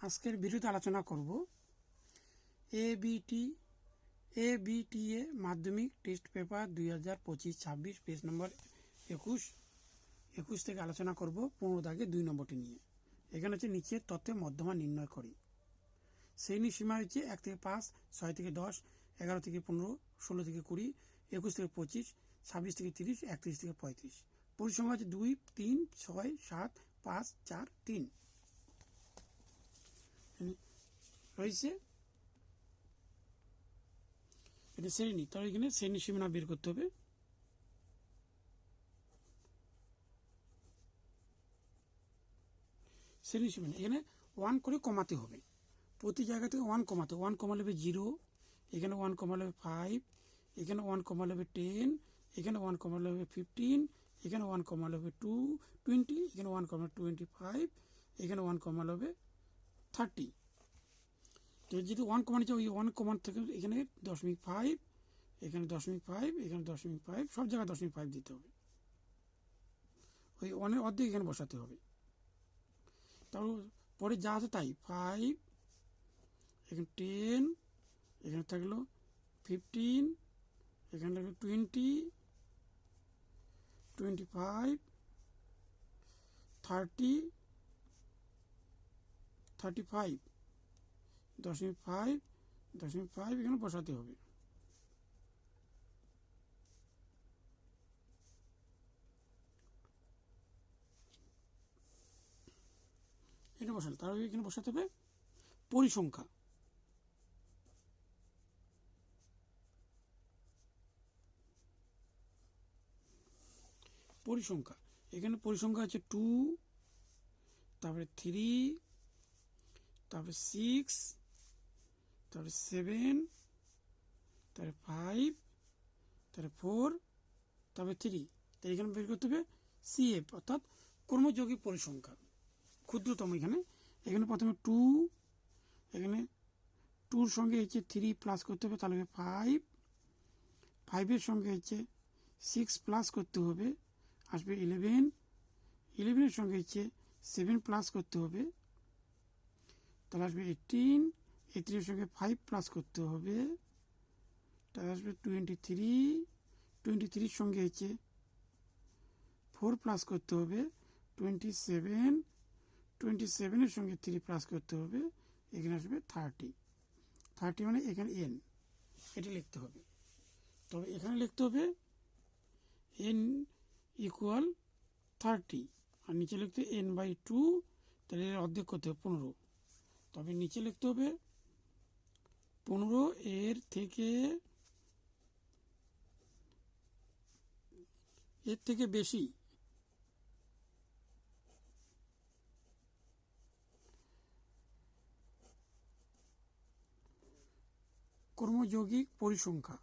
আজকের ভিডিওতে আলোচনা করব। এ বিটি এ বিটি এ মাধ্যমিক টেস্ট পেপার দুই হাজার পঁচিশ ছাব্বিশ পেজ নম্বর একুশ একুশ থেকে আলোচনা করব পনেরো দাগে দুই নম্বরটি নিয়ে। এখানে হচ্ছে নিচের তত্ত্বে মধ্যমা নির্ণয় করি। শ্রেণি সীমা হচ্ছে এক থেকে পাঁচ, ছয় থেকে দশ, এগারো থেকে পনেরো, ষোলো থেকে কুড়ি, একুশ থেকে পঁচিশ, ছাব্বিশ থেকে তিরিশ, একত্রিশ থেকে পঁয়ত্রিশ। পরিসংখ্যা হচ্ছে দুই, তিন, ছয়, সাত, পাঁচ, চার, তিন। রয়েছে এটা শ্রেণি তাহলে এখানে শ্রেণি সীমানা বের করতে হবে। শ্রেণি সীমানা। এখানে ওয়ান করে কমাতে হবে। প্রতি জায়গা থেকে ওয়ান কমাতে ওয়ান কমালে হবে জিরো এখানে ওয়ান কমালে হবে ফাইভ এখানে ওয়ান কমালে হবে টেন এখানে ওয়ান কমালে হবে ফিফটিন এখানে ওয়ান কমালে হবে টু টোয়েন্টি এখানে ওয়ান কমালে টোয়েন্টি ফাইভ এখানে ওয়ান কমালে হবে থার্টি তো যদি ওয়ান কমান ওই ওয়ান কমান থেকে এখানে দশমিক ফাইভ এখানে দশমিক ফাইভ এখানে দশমিক ফাইভ সব জায়গায় দশমিক ফাইভ দিতে হবে। ওই ওয়ানের অর্ধেক এখানে বসাতে হবে। তারপর পরে যা আছে তাই ফাইভ এখানে টেন এখানে থাকল ফিফটিন এখানে থাকল twenty twenty five thirty thirty five দশমিক ফাইভ দশমিক ফাইভ এখানে বসাতে হবে। এটা বসালে তার এখানে বসাতে হবে পরিসংখ্যা। পরিসংখ্যা, এখানে পরিসংখ্যা আছে টু তারপরে থ্রি তারপরে সিক্স তারপরে সেভেন তারপরে ফাইভ তারপরে ফোর তারপরে থ্রি তাই এখানে বের করতে হবে সিএফ অর্থাৎ কর্মযোগী পরিসংখ্যা। ক্ষুদ্রতম এখানে। এখানে প্রথমে টু এখানে টুর সঙ্গে হচ্ছে থ্রি প্লাস করতে হবে, তাহলে হবে ফাইভ ফাইভের সঙ্গে হচ্ছে সিক্স প্লাস করতে হবে, আসবে ইলেভেন ইলেভেনের সঙ্গে হচ্ছে সেভেন প্লাস করতে হবে। তাহলে আসবে এইটিন এইটিনের সঙ্গে ফাইভ প্লাস করতে হবে। তাহলে আসবে টোয়েন্টি থ্রি টোয়েন্টি থ্রির সঙ্গে হচ্ছে ফোর প্লাস করতে হবে টোয়েন্টি সেভেন টোয়েন্টি সেভেনের সঙ্গে থ্রি প্লাস করতে হবে, এখানে আসবে থার্টি থার্টি মানে এখানে এন এটি লিখতে হবে। তবে এখানে লিখতে হবে এন ইকুয়াল থার্টি আর নিচে লিখতে এন বাই টু তাহলে অর্ধেক করতে হবে পনেরো। তবে নিচে লিখতে হবে পনেরো এর থেকে এর থেকে বেশি। কর্মযৌগিক পরিসংখ্যা।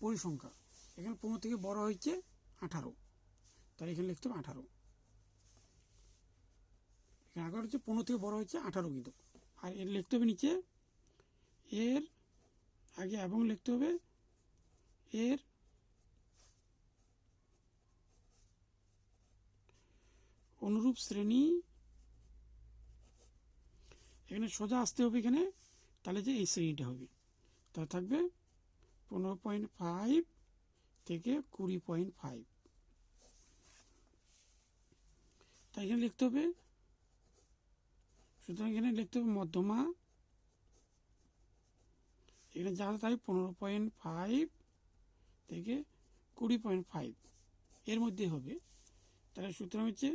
পরিসংখ্যা। এখানে পনেরো থেকে বড় হয়েছে আঠারো। তাহলে এখানে লিখতে হবে আঠারো। এখানে আগে হচ্ছে পনেরো থেকে বড় হচ্ছে আঠারো কিন্তু। আর এর লিখতে হবে নিচে, এর আগে এবং লিখতে হবে এর অনুরূপ শ্রেণি। এখানে সোজা আসতে হবে এখানে, তাহলে যে এই শ্রেণীটা হবে। তাহলে থাকবে পনেরো পয়েন্ট ফাইভ থেকে কুড়ি পয়েন্ট ফাইভ। তাই এখানে লিখতে হবে? সুতরাং এখানে লিখতে হবে মধ্যমা। এখানে যা তাই পনেরো পয়েন্ট ফাইভ থেকে কুড়ি পয়েন্ট ফাইভ এর মধ্যে হবে। তাহলে সুতরাং হচ্ছে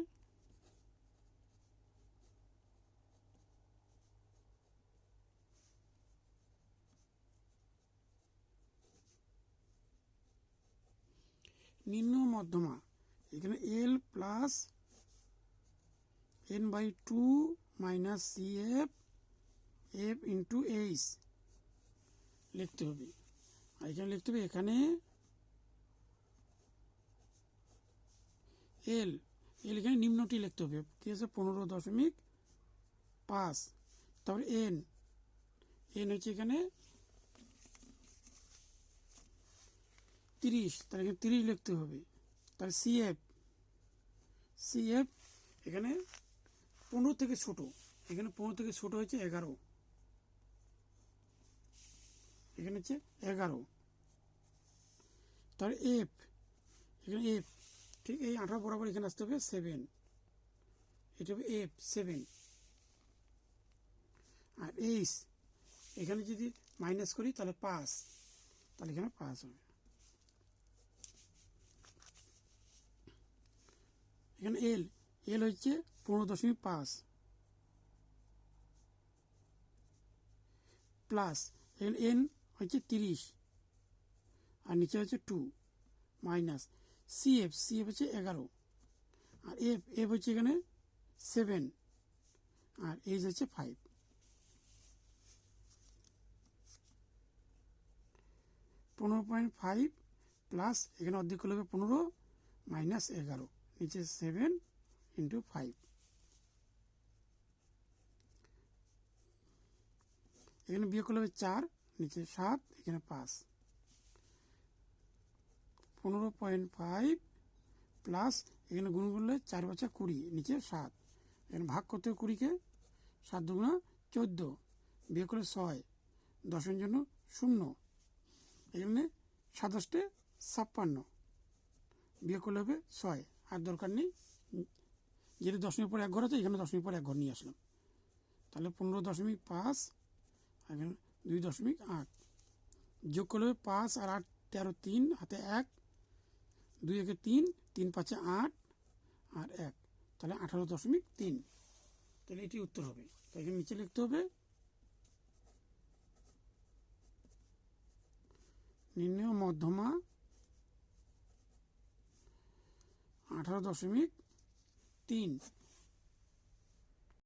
নিম্ন মধ্যমা। এখানে L plus N by two minus C F F into H লিখতে হবে। আর এখানে লিখতে হবে এখানে এল এল এখানে নিম্নটি লিখতে হবে। কি আছে? পনেরো দশমিক পাঁচ। তারপরে এন এন হচ্ছে এখানে তিরিশ। তাহলে এখানে তিরিশ লিখতে হবে। তাহলে সিএফ সি এফ এখানে পনেরো থেকে ছোট। এখানে পনেরো থেকে ছোট হচ্ছে এগারো। এখানে হচ্ছে এগারো। তার এফ এখানে এফ ঠিক এই আঠারো বরাবর এখানে আসতে হবে সেভেন এটা হবে এফ সেভেন আর এইচ এখানে যদি মাইনাস করি তাহলে পাস তাহলে এখানে পাস হবে। এখানে এল এল হচ্ছে পনেরো দশমিক পাঁচ। প্লাস এখানে এন হচ্ছে তিরিশ আর নিচে হচ্ছে two, minus C F C F হচ্ছে এগারো আর এফ এফ হচ্ছে এখানে সেভেন আর এইচ হচ্ছে ফাইভ। পনেরো পয়েন্ট ফাইভ প্লাস এখানে অর্ধেক করলে পনেরো মাইনাস এগারো, নিচে সেভেন ইন্টু ফাইভ। এখানে বিয়োগ করলে হবে চার, নিচে সাত, এখানে পাঁচ। পনেরো পয়েন্ট ফাইভ প্লাস এখানে গুণ করলে চার বাচ্চা কুড়ি, নিচে সাত। এখানে ভাগ করতে হবে কুড়িকে, সাত দুগুণা চোদ্দ, বিয়োগ করলে ছয়, দশের জন্য শূন্য। এখানে সাতাশটে ছাপ্পান্ন, বিয়োগ করলে হবে ছয়। আর দরকার নেই যেটা দশমিক পর এক ঘর আছে, এখানে দশমিক পর এক ঘর নিয়ে আসলাম। তাহলে পনেরো দশমিক পাঁচ এখানে দুই দশমিক আট। যোগ করলে পাঁচ আর আট তেরো তিন, হাতে এক। দুই একে তিন তিন পাঁচে আট আর এক। তাহলে আঠারো দশমিক তিন। তাহলে এটি উত্তর হবে। তো এখানে নিচে লিখতে হবে নির্ণয় মধ্যমা আঠারো দশমিক তিন।